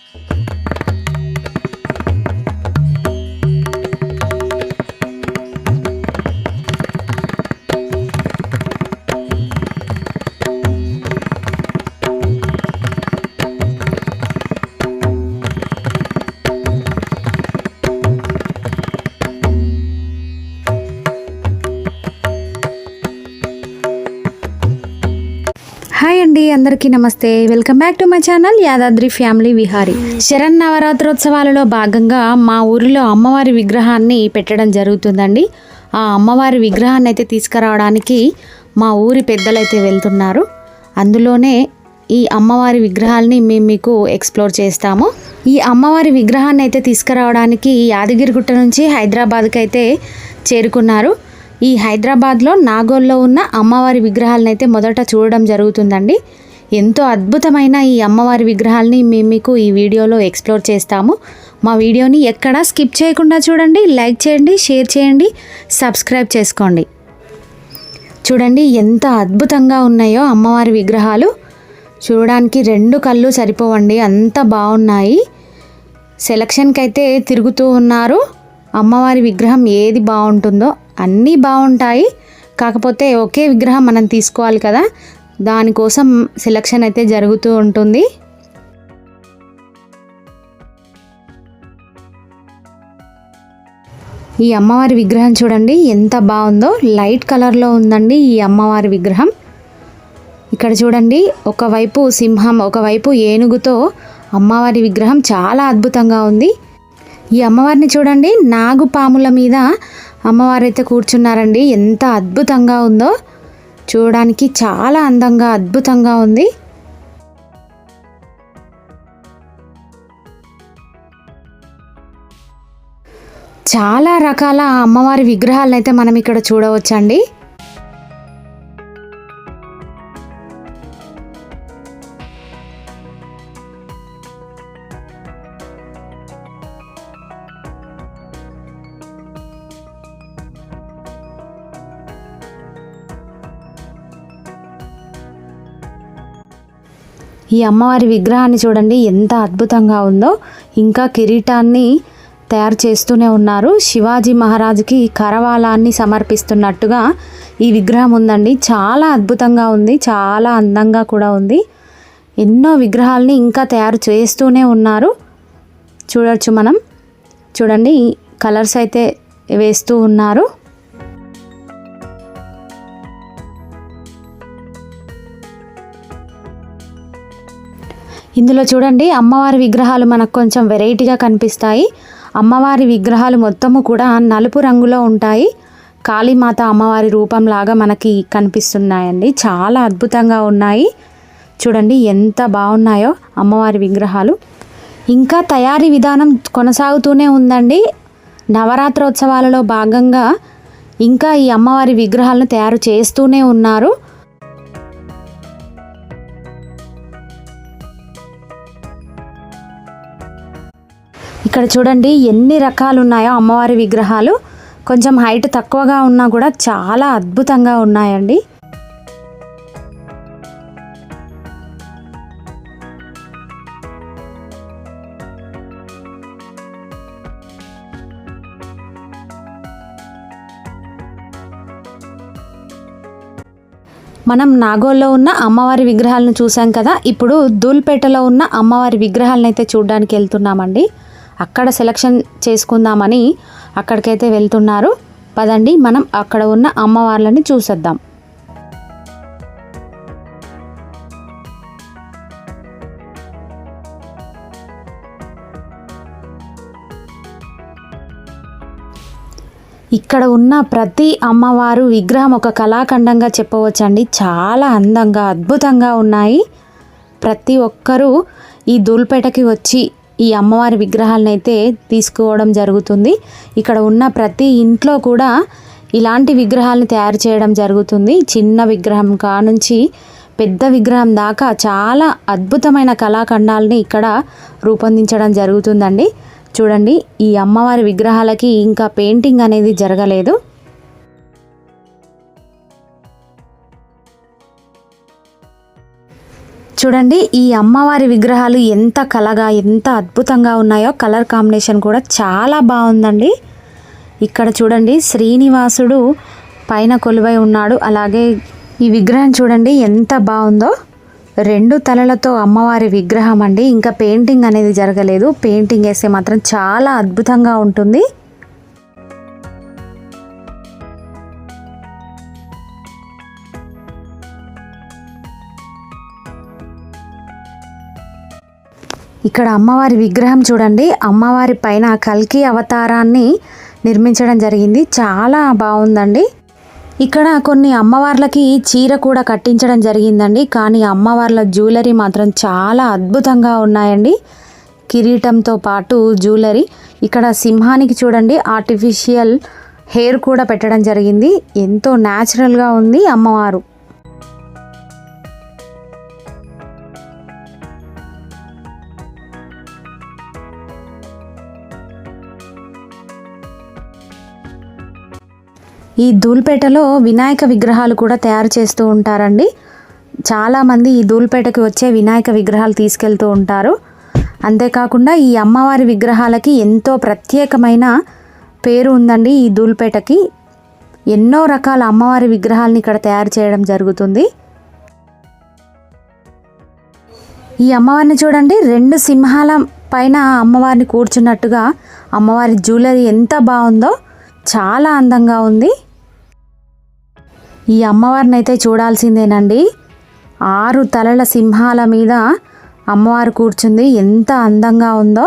Música అందరికీ నమస్తే. Welcome back to my channel Yadadri family Vihari. Sharan నవరాత్రోత్సవాలలో భాగంగా మా ఊరిలో అమ్మవారి విగ్రహాన్ని పెట్టడం జరుగుతుందండి. ఆ అమ్మవారి విగ్రహాన్ని అయితే తీసుకురావడానికి మా ఊరి పెద్దలైతే వెళ్తున్నారు. అందులోనే ఈ అమ్మవారి విగ్రహాలని మేము మీకు ఎక్స్ప్లోర్ చేస్తాము. ఈ అమ్మవారి విగ్రహాన్ని అయితే తీసుకురావడానికి యాదగిరిగుట్ట నుంచి హైదరాబాద్కి అయితే చేరుకున్నారు. ఈ హైదరాబాద్లో నాగోల్లో ఉన్న అమ్మవారి విగ్రహాలను అయితే మొదట చూడడం జరుగుతుందండి. ఎంతో అద్భుతమైన ఈ అమ్మవారి విగ్రహాలని మేము మీకు ఈ వీడియోలో ఎక్స్ప్లోర్ చేస్తాము. మా వీడియోని ఎక్కడా స్కిప్ చేయకుండా చూడండి లైక్ చేయండి షేర్ చేయండి సబ్స్క్రైబ్ చేసుకోండి. చూడండి ఎంత అద్భుతంగా ఉన్నాయో అమ్మవారి విగ్రహాలు. చూడడానికి రెండు కళ్ళు సరిపోవండి అంత బాగున్నాయి. సెలక్షన్కి అయితే తిరుగుతూ ఉన్నారు. అమ్మవారి విగ్రహం ఏది బాగుంటుందో అన్నీ బాగుంటాయి. కాకపోతే ఒకే విగ్రహం మనం తీసుకోవాలి కదా. దానికోసం సెలక్షన్ అయితే జరుగుతూ ఉంటుంది. ఈ అమ్మవారి విగ్రహం చూడండి ఎంత బాగుందో. లైట్ కలర్లో ఉందండి ఈ అమ్మవారి విగ్రహం. ఇక్కడ చూడండి ఒకవైపు సింహం ఒకవైపు ఏనుగుతో అమ్మవారి విగ్రహం చాలా అద్భుతంగా ఉంది. ఈ అమ్మవారిని చూడండి నాగు పాముల మీద అమ్మవారు అయితే కూర్చున్నారండి. ఎంత అద్భుతంగా ఉందో. చూడడానికి చాలా అందంగా అద్భుతంగా ఉంది. చాలా రకాల అమ్మవారి విగ్రహాలను అయితే మనం ఇక్కడ చూడవచ్చండి. ఈ అమ్మవారి విగ్రహాన్ని చూడండి ఎంత అద్భుతంగా ఉందో. ఇంకా కిరీటాన్ని తయారు చేస్తూనే ఉన్నారు. శివాజీ మహారాజుకి కరవాలాన్ని సమర్పిస్తున్నట్టుగా ఈ విగ్రహం ఉందండి. చాలా అద్భుతంగా ఉంది చాలా అందంగా కూడా ఉంది. ఎన్నో విగ్రహాలని ఇంకా తయారు చేస్తూనే ఉన్నారు. చూడొచ్చు మనం. చూడండి కలర్స్ అయితే వేస్తూ ఉన్నారు. ఇందులో చూడండి అమ్మవారి విగ్రహాలు మనకు కొంచెం వెరైటీగా కనిపిస్తాయి. అమ్మవారి విగ్రహాలు మొత్తము కూడా నలుపు రంగులో ఉంటాయి. కాళీమాత అమ్మవారి రూపంలాగా మనకి కనిపిస్తున్నాయండి. చాలా అద్భుతంగా ఉన్నాయి. చూడండి ఎంత బాగున్నాయో అమ్మవారి విగ్రహాలు. ఇంకా తయారీ విధానం కొనసాగుతూనే ఉందండి. నవరాత్రోత్సవాలలో భాగంగా ఇంకా ఈ అమ్మవారి విగ్రహాలను తయారు చేస్తూనే ఉన్నారు. ఇక్కడ చూడండి ఎన్ని రకాలు ఉన్నాయో అమ్మవారి విగ్రహాలు. కొంచెం హైట్ తక్కువగా ఉన్నా కూడా చాలా అద్భుతంగా ఉన్నాయండి. మనం నాగోల్లో ఉన్న అమ్మవారి విగ్రహాలను చూసాం కదా ఇప్పుడు దూల్పేటలో ఉన్న అమ్మవారి విగ్రహాలను అయితే చూడడానికి వెళ్తున్నామండి. అక్కడ సెలక్షన్ చేసుకుందామని అక్కడికైతే వెళ్తున్నారు. పదండి మనం అక్కడ ఉన్న అమ్మవార్లని చూసేద్దాం. ఇక్కడ ఉన్న ప్రతి అమ్మవారు విగ్రహం ఒక కళాఖండంగా చెప్పవచ్చండి. చాలా అందంగా అద్భుతంగా ఉన్నాయి. ప్రతి ఒక్కరూ ఈ దూల్పేటకి వచ్చి ఈ అమ్మవారి విగ్రహాలను అయితే తీసుకోవడం జరుగుతుంది. ఇక్కడ ఉన్న ప్రతి ఇంట్లో కూడా ఇలాంటి విగ్రహాలను తయారు చేయడం జరుగుతుంది. చిన్న విగ్రహం కానుంచి పెద్ద విగ్రహం దాకా చాలా అద్భుతమైన కళాఖండాలని ఇక్కడ రూపొందించడం జరుగుతుందండి. చూడండి ఈ అమ్మవారి విగ్రహాలకి ఇంకా పెయింటింగ్ అనేది జరగలేదు. చూడండి ఈ అమ్మవారి విగ్రహాలు ఎంత కలగా ఎంత అద్భుతంగా ఉన్నాయో కలర్ కాంబినేషన్ కూడా చాలా బాగుందండి. ఇక్కడ చూడండి శ్రీనివాసుడు పైన కొలువై ఉన్నాడు. అలాగే ఈ విగ్రహం చూడండి ఎంత బాగుందో. రెండు తలలతో అమ్మవారి విగ్రహం అండి. ఇంకా పెయింటింగ్ అనేది జరగలేదు. పెయింటింగ్ వేస్తే మాత్రం చాలా అద్భుతంగా ఉంటుంది. ఇక్కడ అమ్మవారి విగ్రహం చూడండి. అమ్మవారి పైన కల్కి అవతారాన్ని నిర్మించడం జరిగింది. చాలా బాగుందండి. ఇక్కడ కొన్ని అమ్మవార్లకి చీర కూడా కట్టించడం జరిగిందండి. కానీ అమ్మవార్ల జ్యువెలరీ మాత్రం చాలా అద్భుతంగా ఉన్నాయండి. కిరీటంతో పాటు జ్యువెలరీ. ఇక్కడ సింహానికి చూడండి. ఆర్టిఫిషియల్ హెయిర్ కూడా పెట్టడం జరిగింది. ఎంతో న్యాచురల్గా ఉంది అమ్మవారు. ఈ ధూల్పేటలో వినాయక విగ్రహాలు కూడా తయారు చేస్తూ ఉంటారండి. చాలామంది ఈ ధూల్పేటకి వచ్చే వినాయక విగ్రహాలు తీసుకెళ్తూ ఉంటారు. అంతేకాకుండా ఈ అమ్మవారి విగ్రహాలకి ఎంతో ప్రత్యేకమైన పేరు ఉందండి ఈ ధూల్పేటకి ఎన్నో రకాల అమ్మవారి విగ్రహాలను ఇక్కడ తయారు చేయడం జరుగుతుంది. ఈ అమ్మవారిని చూడండి రెండు సింహాల పైన అమ్మవారిని కూర్చున్నట్టుగా అమ్మవారి జ్యువెలరీ ఎంత బాగుందో. చాలా అందంగా ఉంది. ఈ అమ్మవారిని అయితే చూడాల్సిందేనండి. ఆరు తలల సింహాల మీద అమ్మవారు కూర్చుంది. ఎంత అందంగా ఉందో.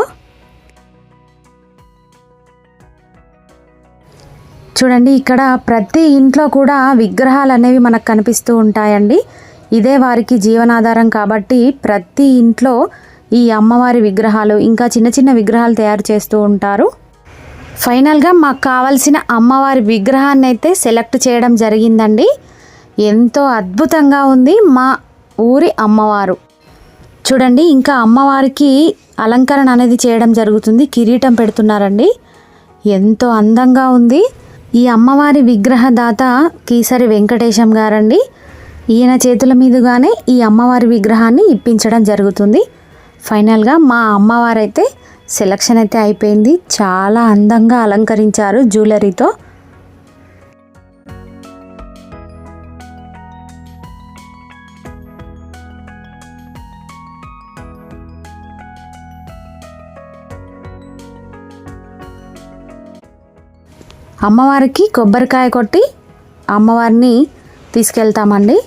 చూడండి ఇక్కడ ప్రతి ఇంట్లో కూడా విగ్రహాలు అనేవి మనకు కనిపిస్తూ ఉంటాయండి. ఇదే వారికి జీవనాధారం కాబట్టి ప్రతి ఇంట్లో ఈ అమ్మవారి విగ్రహాలు ఇంకా చిన్న చిన్న విగ్రహాలు తయారు చేస్తూ ఉంటారు. ఫైనల్గా మాకు కావాల్సిన అమ్మవారి విగ్రహాన్ని అయితే సెలెక్ట్ చేయడం జరిగిందండి. ఎంతో అద్భుతంగా ఉంది మా ఊరి అమ్మవారు. చూడండి ఇంకా అమ్మవారికి అలంకరణ అనేది చేయడం జరుగుతుంది. కిరీటం పెడుతున్నారండి. ఎంతో అందంగా ఉంది. ఈ అమ్మవారి విగ్రహదాత కీసరి వెంకటేశం గారండి. ఈయన చేతుల మీదుగానే ఈ అమ్మవారి విగ్రహాన్ని ఇప్పించడం జరుగుతుంది. ఫైనల్గా మా అమ్మవారైతే సెలక్షన్ అయితే అయిపోయింది. చాలా అందంగా అలంకరించారు జ్యువెలరీతో. అమ్మవారికి కొబ్బరికాయ కొట్టి అమ్మవారిని తీసుకెళ్తామండి.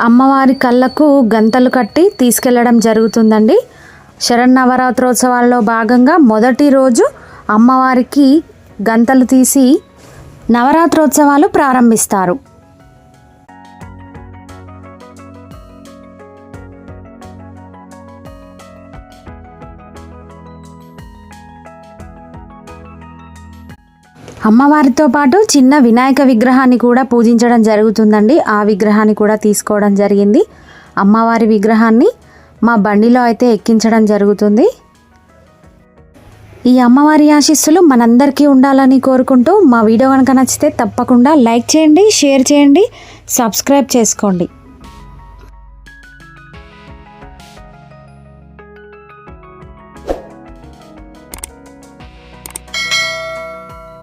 అమ్మవారి కళ్ళకు గంతలు కట్టి తీసుకెళ్ళడం జరుగుతుందండి. శరన్నవరాత్రోత్సవాల్లో భాగంగా మొదటి రోజు అమ్మవారికి గంతలు తీసి నవరాత్రోత్సవాలు ప్రారంభిస్తారు. అమ్మవారితో పాటు చిన్న వినాయక విగ్రహాన్ని కూడా పూజించడం జరుగుతుందండి. ఆ విగ్రహాన్ని కూడా తీసుకోవడం జరిగింది. అమ్మవారి విగ్రహాన్ని మా బండిలో అయితే ఎక్కించడం జరుగుతుంది. ఈ అమ్మవారి ఆశీస్సులు మనందరికీ ఉండాలని కోరుకుంటూ మా వీడియో కనుక నచ్చితే తప్పకుండా లైక్ చేయండి షేర్ చేయండి సబ్స్క్రైబ్ చేసుకోండి.